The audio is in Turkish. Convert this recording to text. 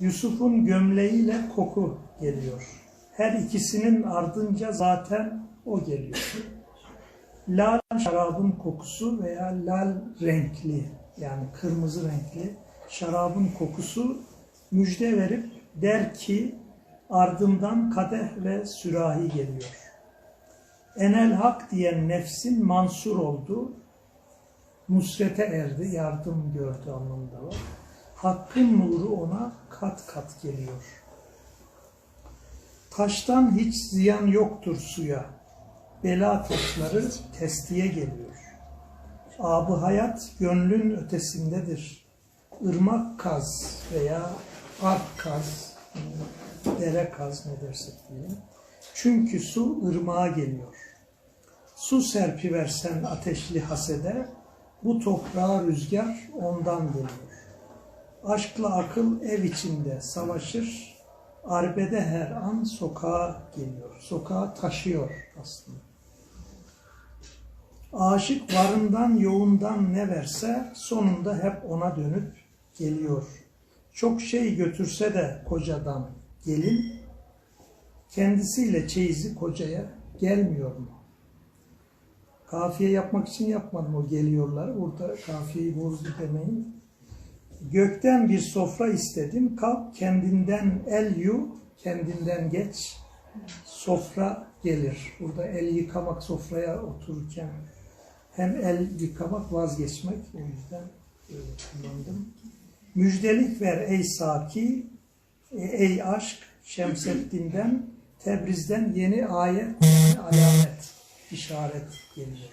Yusuf'un gömleğiyle koku geliyor. Her ikisinin ardınca zaten o geliyor. Lal şarabın kokusu veya lal renkli yani kırmızı renkli şarabın kokusu müjde verip der ki ardından kadeh ve sürahi geliyor. Enel hak diyen nefsin mansur oldu, nusrete erdi, yardım gördü anlamında var. Hakkın nuru ona kat kat geliyor. Taştan hiç ziyan yoktur suya. Bela taşları testiye geliyor. Abı hayat gönlün ötesindedir. Irmak kaz veya ark kaz, dere kaz ne dersek diyelim. Çünkü su ırmağa geliyor. Su serpiversen ateşli hasede, bu toprağa rüzgar ondan geliyor. Aşkla akıl ev içinde savaşır, arbede her an sokağa geliyor. Sokağa taşıyor aslında. Aşık varından yoğundan ne verse sonunda hep ona dönüp geliyor. Çok şey götürse de kocadan gelin, kendisiyle çeyizi kocaya gelmiyor mu? Kafiye yapmak için yapmadım o geliyorlar. Burada kafiyeyi bozdu demeyin. Gökten bir sofra istedim. Kalk kendinden el yu, kendinden geç. Sofra gelir. Burada el yıkamak sofraya otururken hem el yıkamak vazgeçmek. O yüzden öyle kullandım. Müjdelik ver ey Saki, ey aşk Şemseddin'den, Tebriz'den yeni ayet, yeni alamet, işaret geliyor.